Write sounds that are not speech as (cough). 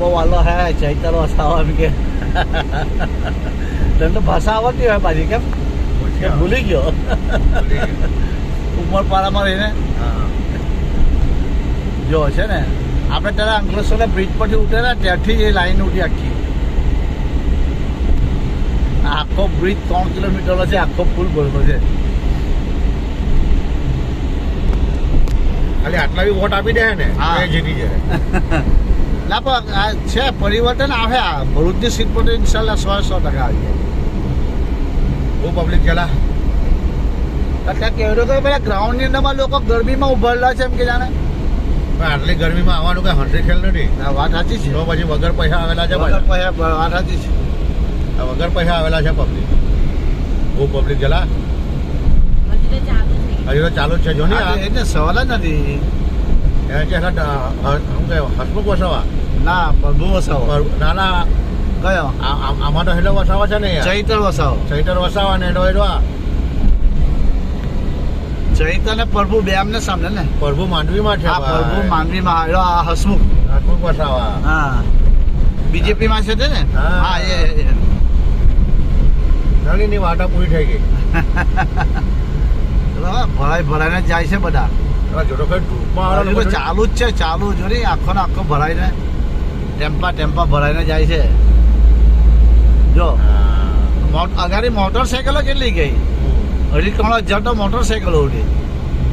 થાય ચૈતર વસાવો એમ કે. તમને તો ભાષા આવડતી હોય પાછી કેમ? ભૂલી ગયો. ઉમરપાડામાં રહીને? જો છે ને? આપણે ત્યારે અંકલેશ્વરના બ્રિજ પરથી ઉતરેલા ત્યારથી જ એ લાઈન ઉઠી આખી. આખો બ્રિજ ત્રણ કિલોમીટરનો છે આખો પુલ ભરેલો છે. ખાલી આટલા બી વોટ આપી દે ને હા. જીતી જાય. (laughs) ના પણ આ છે પરિવર્તન આવે આ. ભરૂચની સીટ પર તો ઇન્શાલ્લાહ સો સો ટકા આવી જાય. બહુ પબ્લિક ગયેલા અત્યારે કહેતો કે પેલા ગ્રાઉન્ડની અંદરમાં લોકો ગરમીમાં ઉભરેલા છે એમ કે જાણે. પણ આટલી ગરમીમાં આવવાનું કઈ હંડ્રેડ ખેલ નથી. આ વાત સાચી છે. તો પછી વગર પૈસા આવેલા છે વગર પૈસા વાત સાચી છે. આ વગર પૈસા આવેલા છે પબ્લિક બહુ પબ્લિક ગયેલા હજુ તો ચાલુ જ છે જો ને આ. એને સવાલ જ નથી. અ, શું કે હસમુખ વસાવા? ના પ્રભુ વસાવો. પર- ના ના. કયો? આમાં તો હેલો વસાવા છે ને ચૈતર વસાવો. ચૈતર વસાવા ને એનો આ. ચૈતર ને પ્રભુ બે આમને સામને ને? પ્રભુ માંડવીમાં છે. પ્રભુ માંડવીમાં આવ્યો આ હસમુખ. હસમુખ વસાવા. હા. બીજેપી માં છે ને? હા. એ. નળીની વાટા પૂરી થઈ ગઈ. (laughs) ભરાય ભરાઈને જાય છે બધા. ચાલુ જ છે ચાલુ જો. ને આખો ને આખો ભરાઈને ટેમ્પા ટેમ્પા ભરાઈને જાય છે. જો અગાડી મોટરસાયકલો કેટલી ગઈ? હજી હજાર તો મોટરસાયકલો ઉડી.